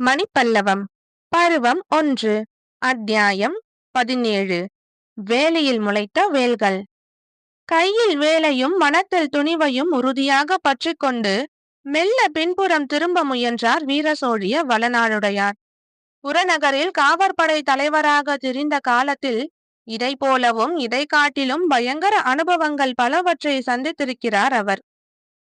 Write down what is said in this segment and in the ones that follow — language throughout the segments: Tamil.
மணிப்பல்லவம் பருவம் ஒன்று அத்தியாயம் பதினேழு வேலையில் முளைத்த வேல்கள். கையில் வேலையும் மனத்தில் துணிவையும் உறுதியாக பற்றிக்கொண்டு மெல்ல பின்புறம் திரும்ப முயன்றார் வீரசோழிய வளநாடுடையார். புறநகரில் காவற்படை தலைவராக திரிந்த காலத்தில் இதை போலவும் இதை காட்டிலும் பயங்கர அனுபவங்கள் பலவற்றை சந்தித்திருக்கிறார் அவர்.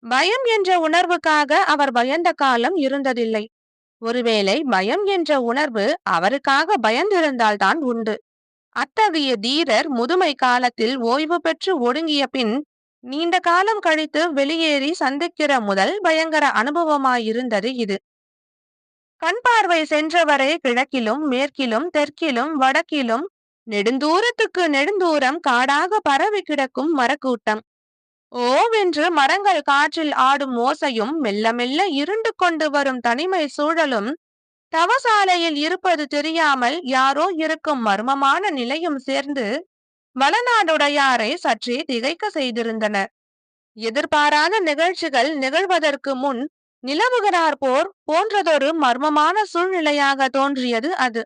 பயம் என்ற உணர்வுக்காக அவர் பயந்த காலம் இருந்ததில்லை. ஒருவேளை பயம் என்ற உணர்வு அவருக்காக பயந்திருந்தால்தான் உண்டு. அத்தகைய தீரர் முதுமை காலத்தில் ஓய்வு பெற்று ஒடுங்கிய பின் நீண்ட காலம் கழித்து வெளியேறி சந்திக்கிற முதல் பயங்கர அனுபவமாயிருந்தது இது. கண் பார்வை சென்றவரை கிழக்கிலும் மேற்கிலும் தெற்கிலும் வடக்கிலும் நெடுந்தூரத்துக்கு நெடுந்தூரம் காடாக பரவி கிடக்கும் மரக்கூட்டம். ஓவென்று மரங்கள் காற்றில் ஆடும் ஓசையும் மெல்ல மெல்ல இருண்டு கொண்டு வரும் தனிமை சூழலும் தவசாலையில் இருப்பது தெரியாமல் யாரோ இருக்கும் மர்மமான நிலையும் சேர்ந்து வளநாடுடையாரை சற்றே திகைக்க செய்திருந்தன. எதிர்பாராத நிகழ்ச்சிகள் நிகழ்வதற்கு முன் நிலவுகிறார் போர் போன்றதொரு மர்மமான சூழ்நிலையாக தோன்றியது அது.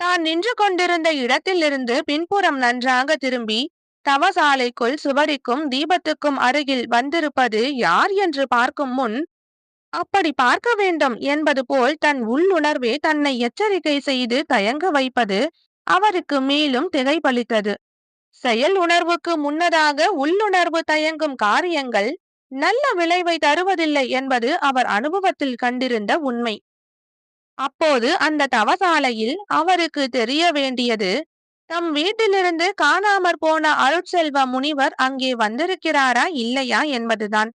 தான் நின்று கொண்டிருந்த இடத்திலிருந்து பின்புறம் நன்றாக திரும்பி தவசாலைக்குள் சுவடிக்கும் தீபத்துக்கும் அருகில் வந்திருப்பது யார் என்று பார்க்கும் முன் அப்படி பார்க்க வேண்டும் என்பது போல் தன் உள்ளுணர்வே தன்னை எச்சரிக்கை செய்து தயங்க வைப்பது அவருக்கு மேலும் திகைப்பளித்தது. செயல் உணர்வுக்கு முன்னதாக உள்ளுணர்வு தயங்கும் காரியங்கள் நல்ல விளைவை தருவதில்லை என்பது அவர் அனுபவத்தில் கண்டிருந்த உண்மை. அப்போது அந்த தவசாலையில் அவருக்கு தெரிய வேண்டியது தம் வீட்டிலிருந்து காணாமற் போன அருட்செல்வ முனிவர் அங்கே வந்திருக்கிறாரா இல்லையா என்பதுதான்.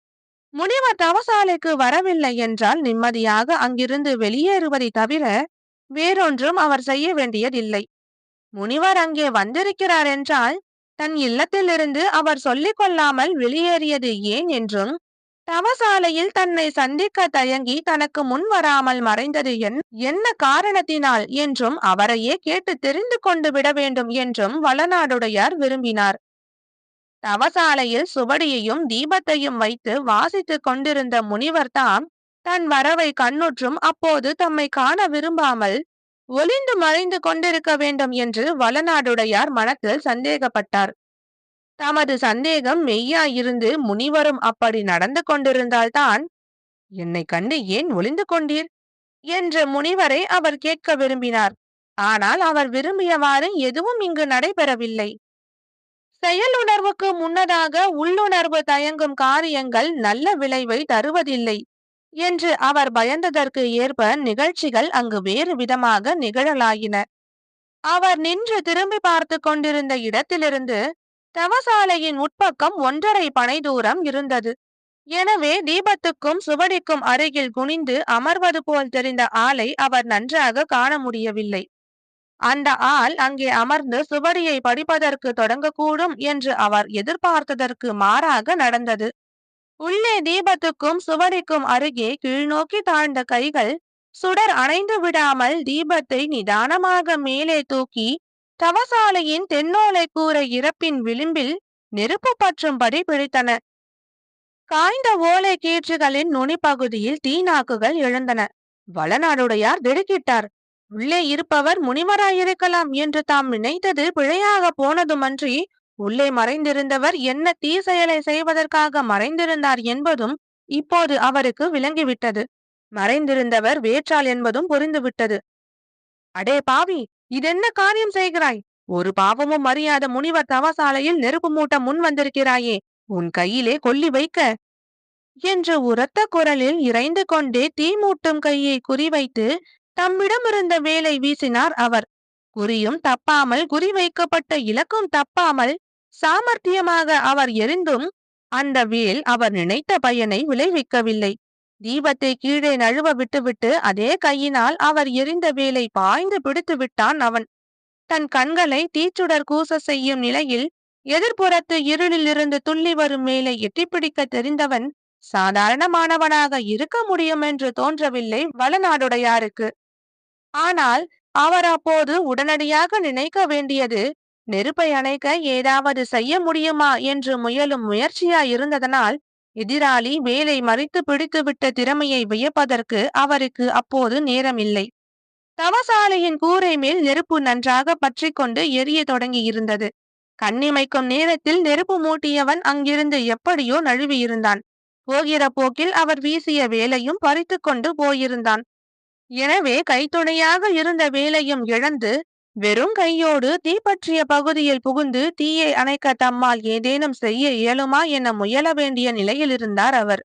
முனிவர் தவசாலைக்கு வரவில்லை என்றால் நிம்மதியாக அங்கிருந்து வெளியேறுவதை தவிர வேறொன்றும் அவர் செய்ய வேண்டியதில்லை. முனிவர் அங்கே வந்திருக்கிறார் என்றால் தன் இல்லத்திலிருந்து அவர் சொல்லிக் கொள்ளாமல் வெளியேறியது ஏன் என்றும் தவசாலையில் தன்னை சந்திக்க தயங்கி தனக்கு முன் வராமல் மறைந்தது என்ன காரணத்தினால் என்றும் அவரையே கேட்டு தெரிந்து கொண்டு விட வேண்டும் என்றும் வளநாடுடையார் விரும்பினார். தவசாலையில் சுவடியையும் தீபத்தையும் வைத்து வாசித்துக் கொண்டிருந்த முனிவர் தாம் தன் வரவை கண்ணுற்றும் அப்போது தம்மை காண விரும்பாமல் ஒளிந்து மறைந்து கொண்டிருக்க வேண்டும் என்று வளநாடுடையார் மனத்தில் சந்தேகப்பட்டார். தமது சந்தேகம் மெய்யாயிருந்து முனிவரும் அப்படி நடந்து கொண்டிருந்தால்தான் என்னை கண்டு ஏன் ஒளிந்து கொண்டீர்? என்று முனிவரை அவர் கேட்க விரும்பினார். ஆனால் அவர் விரும்பியவாறு எதுவும் இங்கு நடைபெறவில்லை. செயலுணர்வுக்கு முன்னதாக உள்ளுணர்வு தயங்கும் காரியங்கள் நல்ல விளைவை தருவதில்லை என்று அவர் பயந்ததற்கு ஏற்ப நிகழ்ச்சிகள் அங்கு வேறு விதமாக நிகழலாயின. அவர் நின்று திரும்பி பார்த்து கொண்டிருந்த இடத்திலிருந்து தவசாலையின் உட்பக்கம் ஒன்றரை பனை தூரம் இருந்தது. எனவே தீபத்துக்கும் சுவடிக்கும் அருகில் குனிந்து அமர்வது போல் தெரிந்த ஆளை அவர் நன்றாக காண முடியவில்லை. அந்த ஆள் அங்கே அமர்ந்து சுவடியை படிப்பதற்கு தொடங்கக்கூடும் என்று அவர் எதிர்பார்த்ததற்கு மாறாக நடந்தது. உள்ளே தீபத்துக்கும் சுவடிக்கும் அருகே கீழ்நோக்கி தாழ்ந்த கைகள் சுடர் அணைந்து விடாமல் தீபத்தை நிதானமாக மேலே தூக்கி தவசாலையின் தென்னோலை கூற இறப்பின் விளிம்பில் நெருப்பு பற்றும்படி பிடித்தன. காய்ந்த ஓலை கீற்றுகளின் நுனிப்பகுதியில் தீநாக்குகள் எழுந்தன. வளநாடுடையார் திடுக்கிட்டார். உள்ளே இருப்பவர் முனிவராயிருக்கலாம் என்று தாம் நினைத்தது பிழையாக போனதுமன்றி உள்ளே மறைந்திருந்தவர் என்ன தீ செயலை செய்வதற்காக மறைந்திருந்தார் என்பதும் இப்போது அவருக்கு விளங்கிவிட்டது. மறைந்திருந்தவர் வேற்றாள் என்பதும் புரிந்துவிட்டது. அடே பாவி! இதென்ன காரியம் செய்கிறாய்? ஒரு பாவமும் அறியாத முனிவர் தவசாலையில் நெருப்பு மூட்ட முன் வந்திருக்கிறாயே உன் கையிலே கொல்லி வைக்க. என்று உரத்த குரலில் இறைந்து கொண்டே தீ மூட்டும் கையை குறிவைத்து தம்மிடமிருந்த வேலை வீசினார் அவர். குறியும் தப்பாமல் குறி வைக்கப்பட்ட இலக்கும் தப்பாமல் சாமர்த்தியமாக அவர் எரிந்தும் அந்த வேல் அவர் நினைத்த பயனை விளைவிக்கவில்லை. தீபத்தை கீழே நழுவ விட்டுவிட்டு அதே கையினால் அவர் எரிந்த வேலை பாய்ந்து பிடித்து விட்டான் அவன். தன் கண்களை தீச்சுடர் கூச செய்யும் நிலையில் எதிர்ப்புறத்து இருளிலிருந்து துள்ளி வரும் மேலே எட்டிப்பிடிக்க தெரிந்தவன் சாதாரணமானவனாக இருக்க முடியும் என்று தோன்றவில்லை வளநாடுடையாருக்கு. ஆனால் அவர் அப்போது உடனடியாக நினைக்க வேண்டியது நெருப்பை அணைக்க ஏதாவது செய்ய முடியுமா என்று முயலும் முயற்சியா இருந்ததனால் எதிராளி வேலை மறித்து பிடித்துவிட்ட திறமையை வியப்பதற்கு அவருக்கு அப்போது நேரமில்லை. தவசாலையின் கூரை மேல் நெருப்பு நன்றாக பற்றி கொண்டு எரிய தொடங்கியிருந்தது. கண்ணிமைக்கும் நேரத்தில் நெருப்பு மூட்டியவன் அங்கிருந்து எப்படியோ நழுவியிருந்தான். போகிற போக்கில் அவர் வீசிய வேலையும் பறித்து கொண்டு போயிருந்தான். எனவே கைத்துணையாக இருந்த வேலையும் இழந்து வெறும் கையோடு தீப்பற்றிய பகுதியில் புகுந்து தீயை அணைக்க தம்மால் ஏதேனும் செய்ய இயலுமா என முயல வேண்டிய நிலையில் இருந்தார் அவர்.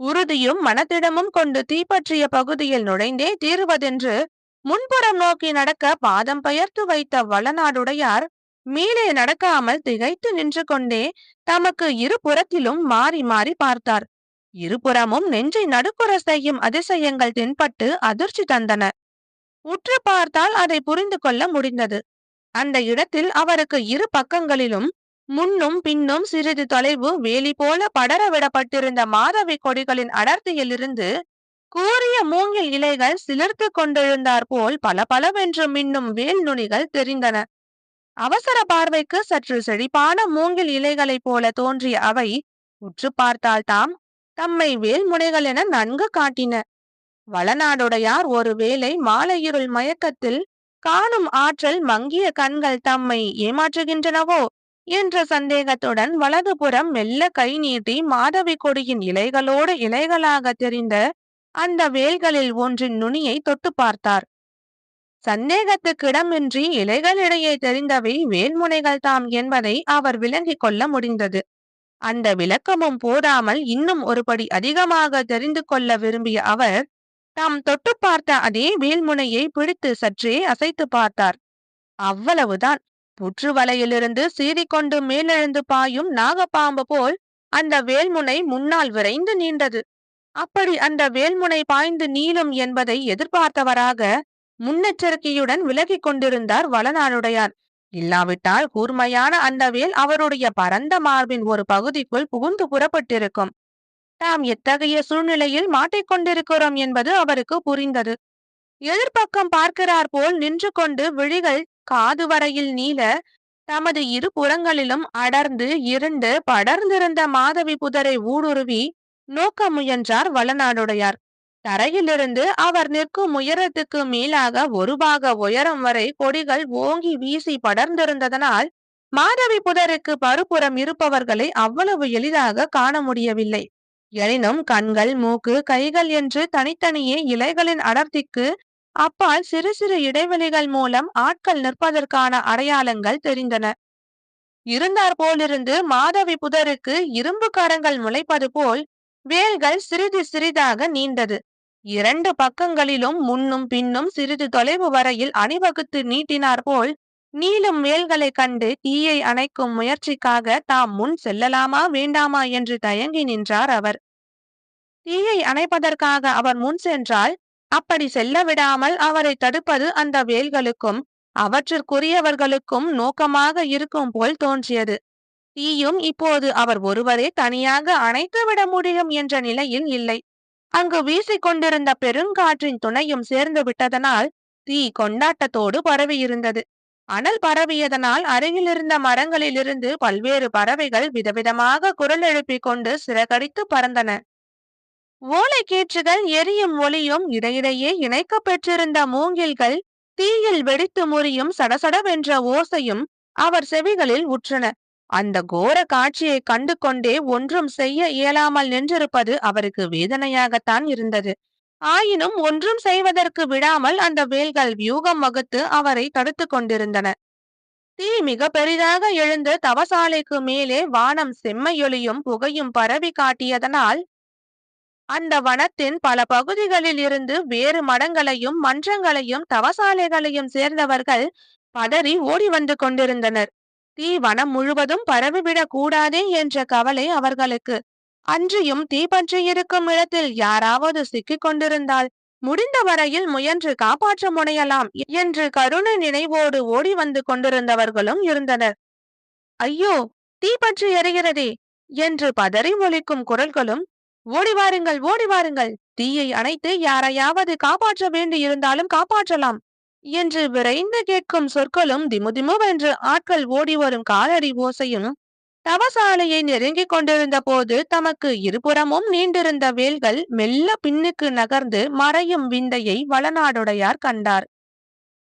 உறுதியும் மனத்திடமும் கொண்டு தீப்பற்றிய பகுதியில் நுழைந்தே தீருவதென்று முன்புறம் நோக்கி நடக்க பாதம் பெயர்த்து வைத்த வளநாடுடையார் மேலே நடக்காமல் திகைத்து நின்று கொண்டே தமக்கு இருபுறத்திலும் மாறி மாறி பார்த்தார். இருபுறமும் நெஞ்சை நடுக்குற செய்யும் அதிசயங்கள் தென்பட்டு அதிர்ச்சி தந்தன. உற்று பார்த்தால் அதை புரிந்து கொள்ள முடிந்தது. அந்த இடத்தில் அவருக்கு இரு பக்கங்களிலும் முன்னும் பின்னும் சிறிது தொலைவு வேலி போல படர விடப்பட்டிருந்த மாதவி கொடிகளின் அடர்த்தியிலிருந்து கூறிய மூங்கில் இலைகள் சிலிர்த்து கொண்டிருந்தார் போல் பல பலவென்று மின்னும் வேல் நுனிகள் தெரிந்தன. அவசர பார்வைக்கு சற்று செழிப்பான மூங்கில் இலைகளைப் போல தோன்றிய அவை உற்று பார்த்தால் தாம் தம்மை வேல்முனைகள் என நன்கு காட்டின. வளநாடுடையார் ஒருவேளை மாலையிருள் மயக்கத்தில் காணும் ஆற்றல் மங்கிய கண்கள் தம்மை ஏமாற்றுகின்றனவோ? என்ற சந்தேகத்துடன் வலதுபுறம் மெல்ல கை நீட்டி மாதவி கொடியின் இலைகளோடு இலைகளாக தெரிந்த அந்த வேல்களில் ஒன்றின் நுனியை தொட்டு பார்த்தார். சந்தேகத்துக்கிடமின்றி இலைகளிடையே தெரிந்தவை வேல்முனைகள் தாம் என்பதை அவர் விளங்கிக் கொள்ள முடிந்தது. அந்த விளக்கமும் போதாமல் இன்னும் ஒருபடி அதிகமாக தெரிந்து கொள்ள விரும்பிய அவர் தாம் தொட்டு பார்த்த அதே வேல்முனையை பிடித்து சற்றே அசைத்து பார்த்தார். அவ்வளவுதான். புற்று வலையிலிருந்து சீறிக்கொண்டு மேலெழுந்து பாயும் நாகப்பாம்பு போல் அந்த வேல்முனை முன்னால் விரைந்து நீண்டது. அப்படி அந்த வேல்முனை பாய்ந்து நீளும் என்பதை எதிர்பார்த்தவராக முன்னெச்சரிக்கையுடன் விலகிக் கொண்டிருந்தார் வளநாடுடையார். இல்லாவிட்டால் கூர்மையான அந்த வேல் அவருடைய பரந்த மார்பின் ஒரு பகுதிக்குள் புகுந்து புறப்பட்டிருக்கும். தாம் எத்தகைய சூழ்நிலையில் மாட்டிக்கொண்டிருக்கிறோம் என்பது அவருக்கு புரிந்தது. எதிர்பக்கம் பார்க்கிறார் போல் நின்று கொண்டு விழிகள் காது வரையில் நீள தமது இரு புறங்களிலும் அடர்ந்து இருண்டு படர்ந்திருந்த மாதவி புதரை ஊடுருவி நோக்க முயன்றார் வளநாடுடையார். தரையிலிருந்து அவர் நிற்கும் உயரத்துக்கு மேலாக ஒரு பாக உயரம் வரை கொடிகள் ஓங்கி வீசி படர்ந்திருந்ததனால் மாதவி புதருக்கு பருப்புறம் இருப்பவர்களை அவ்வளவு எளிதாக காண முடியவில்லை. எனினும் கண்கள் மூக்கு கைகள் என்று தனித்தனியே இலைகளின் அடர்த்திக்கு அப்பால் சிறு சிறு இடைவெளிகள் மூலம் ஆட்கள் நிற்பதற்கான அடையாளங்கள் தெரிந்தன. இருந்தார் போலிருந்து மாதவி புதருக்கு இரும்பு கரங்கள் முளைப்பது போல் வேல்கள் சிறிது சிறிதாக நீண்டது. இரண்டு பக்கங்களிலும் முன்னும் பின்னும் சிறிது தொலைவு வரையில் அணிவகுத்து நீட்டினார் போல் நீளும் வேல்களை கண்டு தீயை அணைக்கும் முயற்சிக்காக தாம் முன் செல்லலாமா வேண்டாமா என்று தயங்கி நின்றார் அவர். தீயை அணைப்பதற்காக அவர் முன் சென்றால் அப்படி செல்ல விடாமல் அவரை தடுப்பது அந்த வேல்களுக்கும் அவற்றிற்குரியவர்களுக்கும் நோக்கமாக இருக்கும் போல் தோன்றியது. தீயும் இப்போது அவர் ஒருவரே தனியாக அணைத்து விட முடியும் என்ற நிலையில் இல்லை. அங்கு வீசிக்கொண்டிருந்த பெருங்காற்றின் துணையும் சேர்ந்து விட்டதனால் தீ கொண்டாட்டத்தோடு பரவியிருந்தது. அனல் பரவியதனால் அருகிலிருந்த மரங்களிலிருந்து பல்வேறு பறவைகள் விதவிதமாக குரல் எழுப்பிக் கொண்டு சிறகடித்து பறந்தன. ஓலைக்கீற்றுகள் எரியும் ஒளியும் இடையிடையே இணைக்க பெற்றிருந்த மூங்கில்கள் தீயில் வெடித்து முறியும் சடசடவென்ற ஓசையும் அவர் செவிகளில் உற்றன. அந்த கோர காட்சியை கண்டு கொண்டே ஒன்றும் செய்ய இயலாமல் நின்றிருப்பது அவருக்கு வேதனையாகத்தான் இருந்தது. ஆயினும் ஒன்றும் செய்வதற்கு விடாமல் அந்த வேல்கள் வியூகம் வகுத்து அவரை தடுத்து கொண்டிருந்தன. தீ மிக பெரிதாக எழுந்து தவசாலைக்கு மேலே வானம் செம்மையொலியும் புகையும் பரவி காட்டியதனால் அந்த வனத்தின் பல பகுதிகளில் இருந்து வேறு மடங்களையும் மன்றங்களையும் தவசாலைகளையும் சேர்ந்தவர்கள் பதறி ஓடி வந்து கொண்டிருந்தனர். தீ வனம் முழுவதும் பரவிவிடக் கூடாதே என்ற கவலை அவர்களுக்கு அன்றியும் தீப்பற்றி இருக்கும் இடத்தில் யாராவது சிக்கிக் கொண்டிருந்தால் முடிந்த வரையில் முயன்று காப்பாற்ற முனையலாம் என்று கருணை நினைவோடு ஓடி வந்து கொண்டிருந்தவர்களும் இருந்தனர். ஐயோ தீப்பற்றி பற்றி எறிகிறதே என்று பதறி ஒழிக்கும் குரல்களும் ஓடி வாருங்கள் ஓடி வாருங்கள்! தீயை அணைத்து யாரையாவது காப்பாற்ற வேண்டி இருந்தாலும் காப்பாற்றலாம்! என்று விரைந்து கேட்கும் சொற்களும் திமுதிமுவென்று ஆட்கள் ஓடி வரும் காலடி ஓசையும் தவசாலையை நெருங்கிக் கொண்டிருந்த போது தமக்கு இருபுறமும் நீண்டிருந்த வேல்கள் மெல்ல பின்னுக்கு நகர்ந்து மறையும் விந்தையை வளநாடுடையார் கண்டார்.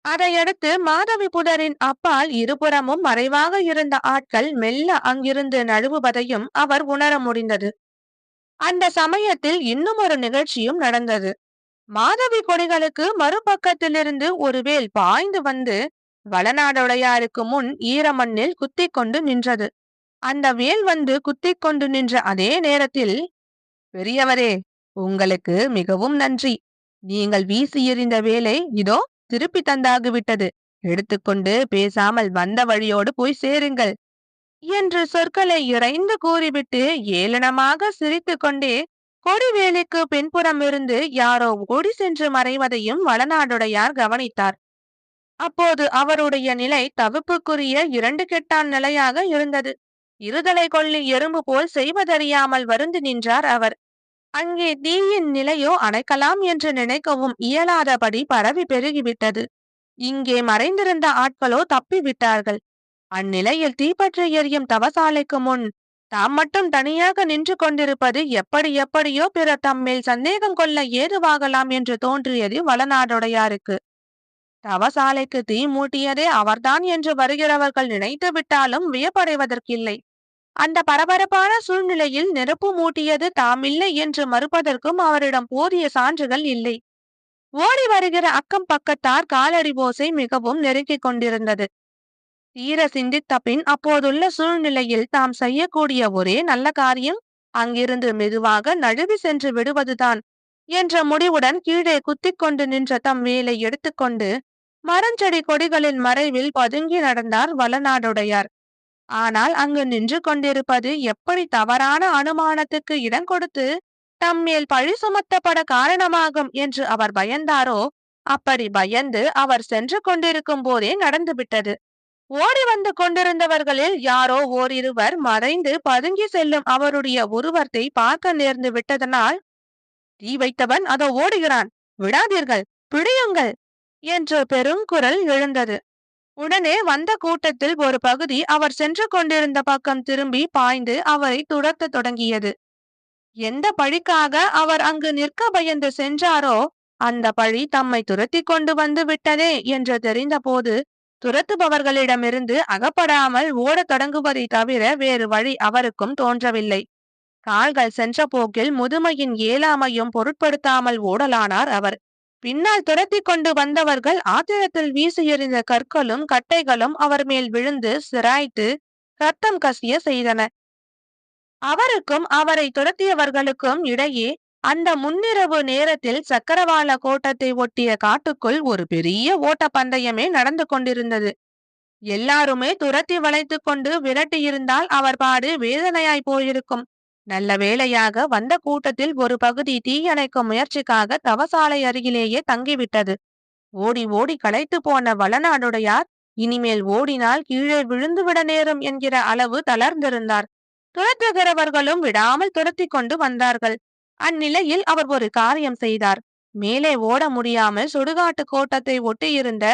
அதையடுத்து மாதவி புதரின் அப்பால் இருபுறமும் மறைவாக இருந்த ஆட்கள் மெல்ல அங்கிருந்து நழுவுவதையும் அவர் உணர முடிந்தது. அந்த சமயத்தில் இன்னும் ஒரு நிகழ்ச்சியும் நடந்தது. மாதவி கொடிகளுக்கு மறுபக்கத்திலிருந்து ஒரு வேல் பாய்ந்து வந்து வளநாடுடையாருக்கு முன் ஈரமண்ணில் குத்தி கொண்டு நின்றது. அந்த வேல் வந்து குத்திக் கொண்டு நின்ற அதே நேரத்தில் பெரியவரே உங்களுக்கு மிகவும் நன்றி. நீங்கள் வீசி எறிந்த வேலை இதோ திருப்பி தந்தாகிவிட்டது. எடுத்துக்கொண்டு பேசாமல் வந்த வழியோடு போய் சேருங்கள் என்று சொற்களை இறைந்து கூறிவிட்டு ஏளனமாக சிரித்து கொண்டே கொடிவேலிக்கு பின்புறம் இருந்து யாரோ ஓடி சென்று மறைவதையும் வளநாடுடையார் கவனித்தார். அப்போது அவருடைய நிலை தவிப்புக்குரிய இரண்டு கெட்டான் நிலையாக இருந்தது. இருதலை கொள்ளி எறும்பு போல் செய்வதறியாமல் வருந்து நின்றார் அவர். அங்கே தீயின் நிலையோ அணைக்கலாம் என்று நினைக்கவும் இயலாதபடி பரவி பெருகிவிட்டது. இங்கே மறைந்திருந்த ஆட்களோ தப்பிவிட்டார்கள். அந்நிலையில் தீப்பற்றி எரியும் தவசாலைக்கு முன் தாம் மட்டும் தனியாக நின்று கொண்டிருப்பது எப்படி எப்படியோ பிற தம்மேல் சந்தேகம் கொள்ள ஏதுவாகலாம் என்று தோன்றியது வளநாடுடையாருக்கு. தவசாலைக்கு தீ மூட்டியதே அவர்தான் என்று வருகிறவர்கள் நினைத்து விட்டாலும் வியப்படைவதற்கில்லை. அந்த பரபரப்பான சூழ்நிலையில் நெருப்பு மூட்டியது தாமில்லை என்று மறுப்பதற்கும் அவரிடம் போதிய சான்றுகள் இல்லை. ஓடி வருகிற அக்கம் பக்கத்தார் காலடி ஓசை மிகவும் நெருக்கிக் கொண்டிருந்தது. தீர சிந்தித்த பின் அப்போதுள்ள சூழ்நிலையில் தாம் செய்யக்கூடிய ஒரே நல்ல காரியம் அங்கிருந்து மெதுவாக நழுவி சென்று விடுவதுதான் என்ற முடிவுடன் கீழே குத்திக் கொண்டு நின்ற தம் வேலை எடுத்துக்கொண்டு மரஞ்செடி கொடிகளின் மறைவில் பதுங்கி நடந்தார் வளநாடுடையார். ஆனால் அங்கு நின்று கொண்டிருப்பது எப்படி தவறான அனுமானத்துக்கு இடம் கொடுத்து தம்மேல் பழி சுமத்தப்பட காரணமாகும் என்று அவர் பயந்தாரோ அப்படி பயந்து அவர் சென்று கொண்டிருக்கும் போதே நடந்துவிட்டது. ஓடி வந்து கொண்டிருந்தவர்களில் யாரோ ஓரிருவர் மறைந்து பதுங்கி செல்லும் அவருடைய உருவத்தை பார்க்க நேர்ந்து விட்டதனால் தீ வைத்தவன் அதோ ஓடுகிறான். விடாதீர்கள். பிடியுங்கள் என்று பெருங்குரல் எழுந்தது. உடனே வந்த கூட்டத்தில் ஒரு பகுதி அவர் சென்று கொண்டிருந்த பக்கம் திரும்பி பாய்ந்து அவரை துரத்த தொடங்கியது. எந்த பழிக்காக அவர் அங்கு நிற்க பயந்து சென்றாரோ அந்த பழி தம்மை துரத்தி கொண்டு வந்து விட்டதே என்று தெரிந்தபோது துரத்துபவர்களிடமிருந்து அகப்படாமல் ஓடத் தொடங்குவதை தவிர வேறு வழி அவருக்கும் தோன்றவில்லை. கால்கள் சென்ற போக்கில் முதுமையின் ஏலாமையும் பொருட்படுத்தாமல் ஓடலானார் அவர். பின்னால் துரத்தி கொண்டு வந்தவர்கள் ஆத்திரத்தில் வீசி எறிந்த கற்களும் கட்டைகளும் அவர் மேல் விழுந்து சிராய்த்து ரத்தம் கசிய செய்தன. அவருக்கும் அவரை துரத்தியவர்களுக்கும் இடையே அந்த முன்னிரவு நேரத்தில் சக்கரவாள கோட்டத்தை ஒட்டிய காட்டுக்குள் ஒரு பெரிய ஓட்ட பந்தயமே நடந்து கொண்டிருந்தது. எல்லாருமே துரத்தி வளைத்து கொண்டு விரட்டியிருந்தால் அவர் பாடு வேதனையாய் போயிருக்கும். நல்ல வேளையாக வந்த கூட்டத்தில் ஒரு பகுதி தீயணைக்கும் முயற்சிக்காக தவசாலை அருகிலேயே தங்கிவிட்டது. ஓடி ஓடி களைத்து போன வளநாடுடையார் இனிமேல் ஓடினால் கீழே விழுந்துவிட நேரும் என்கிற அளவு தளர்ந்திருந்தார். துரத்துகிறவர்களும் விடாமல் துரத்தி கொண்டு வந்தார்கள். அந்நிலையில் அவர் ஒரு காரியம் செய்தார். மேலே ஓட முடியாமல் சுடுகாட்டு கோட்டத்தை ஒட்டியிருந்த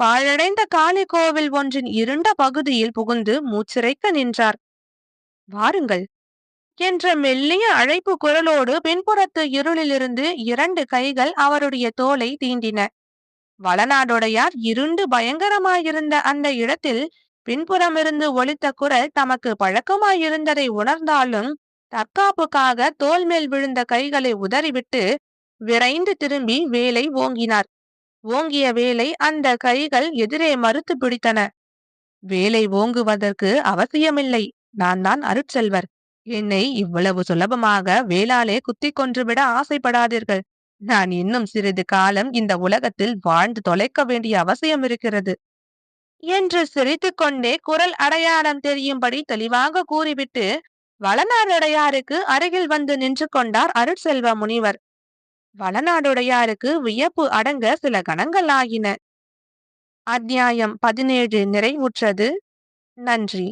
பாழடைந்த காளி கோவில் ஒன்றின் இருண்ட பகுதியில் புகுந்து மூச்சிறைக்க நின்றார். வாருங்கள் என்ற மெல்லிய அழைப்பு குரலோடு பின்புறத்து இருளிலிருந்து இரண்டு கைகள் அவருடைய தோலை தீண்டின. வளநாடுடையார் இருண்டு பயங்கரமாயிருந்த அந்த இடத்தில் பின்புறமிருந்து ஒலித்த குரல் தமக்கு பழக்கமாயிருந்ததை உணர்ந்தாலும் தற்காப்புக்காக தோல் மேல் விழுந்த கைகளை உதறிவிட்டு விரைந்து திரும்பி வேலை ஓங்கினார். ஓங்கிய வேலை அந்த கைகள் எதிரே மறுத்து பிடித்தன. வேலை ஓங்குவதற்கு அவசியமில்லை. நான் தான் அருட்செல்வர். என்னை இவ்வளவு சுலபமாக வேளாலே குத்தி கொன்றுவிட ஆசைப்படாதீர்கள். நான் இன்னும் சிறிது காலம் இந்த உலகத்தில் வாழ்ந்து தொலைக்க வேண்டிய அவசியம் இருக்கிறது. என்று சிரித்துக்கொண்டே குரல் அடையாளம் தெரியும்படி தெளிவாக கூறிவிட்டு வளநாடுடையாருக்கு அருகில் வந்து நின்று கொண்டார் அருட்செல்வ முனிவர். வளநாடுடையாருக்கு வியப்பு அடங்க சில கணங்கள் ஆகின. அத்தியாயம் பதினேழு நிறைவுற்றது. நன்றி.